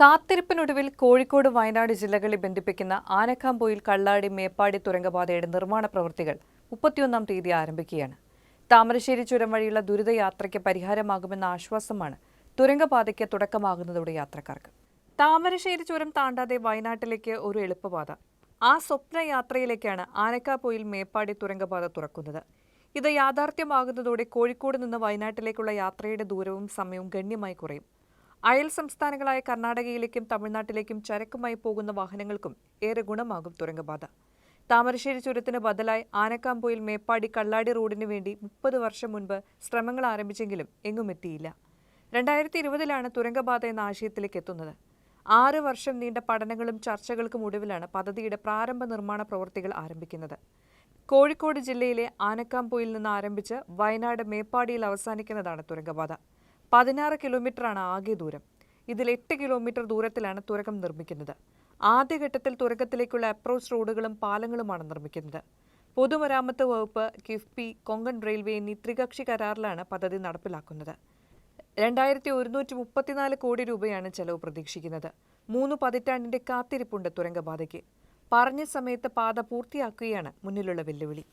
കാത്തിരിപ്പിനൊടുവിൽ കോഴിക്കോട് വയനാട് ജില്ലകളെ ബന്ധിപ്പിക്കുന്ന ആനക്കാംപൊയിൽ കള്ളാടി മേപ്പാടി തുരങ്കപാതയുടെ നിർമ്മാണ പ്രവൃത്തികൾ മുപ്പത്തിയൊന്നാം തീയതി ആരംഭിക്കുകയാണ്. താമരശ്ശേരി ചുരം വഴിയുള്ള ദുരിതയാത്രയ്ക്ക് പരിഹാരമാകുമെന്ന ആശ്വാസമാണ് തുരങ്കപാതയ്ക്ക് തുടക്കമാകുന്നതോടെ യാത്രക്കാർക്ക്. താമരശ്ശേരി ചുരം താണ്ടാതെ വയനാട്ടിലേക്ക് ഒരു എളുപ്പപാത. ആ സ്വപ്ന യാത്രയിലേക്കാണ് ആനക്കാപ്പൊയിൽ മേപ്പാടി തുരങ്കപാത തുറക്കുന്നത്. ഇത് യാഥാർത്ഥ്യമാകുന്നതോടെ കോഴിക്കോട് നിന്ന് വയനാട്ടിലേക്കുള്ള യാത്രയുടെ ദൂരവും സമയവും ഗണ്യമായി കുറയും. അയൽ സംസ്ഥാനങ്ങളായ കർണാടകയിലേക്കും തമിഴ്നാട്ടിലേക്കും ചരക്കുമായി പോകുന്ന വാഹനങ്ങൾക്കും ഏറെ ഗുണമാകും തുരങ്കപാത താമരശ്ശേരി ചുരത്തിന് ബദലായി ആനക്കാമ്പൊയിൽ മേപ്പാടി കള്ളാടി റോഡിന് വേണ്ടി മുപ്പത് വർഷം മുൻപ് ശ്രമങ്ങൾ ആരംഭിച്ചെങ്കിലും എങ്ങും എത്തിയില്ല. രണ്ടായിരത്തി ഇരുപതിലാണ് തുരങ്കപാത എന്ന ആശയത്തിലേക്ക് എത്തുന്നത്. ആറ് വർഷം നീണ്ട പഠനങ്ങളും ചർച്ചകൾക്കും ഒടുവിലാണ് പദ്ധതിയുടെ പ്രാരംഭ നിർമ്മാണ പ്രവൃത്തികൾ ആരംഭിക്കുന്നത്. കോഴിക്കോട് ജില്ലയിലെ ആനക്കാമ്പോയിൽ നിന്ന് ആരംഭിച്ച് വയനാട് മേപ്പാടിയിൽ അവസാനിക്കുന്നതാണ് തുരങ്കപാത പതിനാറ് കിലോമീറ്ററാണ് ആകെ ദൂരം. ഇതിൽ എട്ട് കിലോമീറ്റർ ദൂരത്തിലാണ് തുരങ്കം നിർമ്മിക്കുന്നത്. ആദ്യഘട്ടത്തിൽ തുരങ്കത്തിലേക്കുള്ള അപ്രോച്ച് റോഡുകളും പാലങ്ങളുമാണ് നിർമ്മിക്കുന്നത്. പൊതുമരാമത്ത് വകുപ്പ് കിഫ്ബി കൊങ്കൺ റെയിൽവേ എന്നീ ത്രികക്ഷി കരാറിലാണ് പദ്ധതി നടപ്പിലാക്കുന്നത്. രണ്ടായിരത്തി ഒരുന്നൂറ്റി മുപ്പത്തിനാല് കോടി രൂപയാണ് ചെലവ് പ്രതീക്ഷിക്കുന്നത്. മൂന്ന് പതിറ്റാണ്ടിന്റെ കാത്തിരിപ്പുണ്ട് തുരങ്കബാധയ്ക്ക്. പറഞ്ഞ സമയത്ത് പാത പൂർത്തിയാക്കുകയാണ് മുന്നിലുള്ള വെല്ലുവിളി.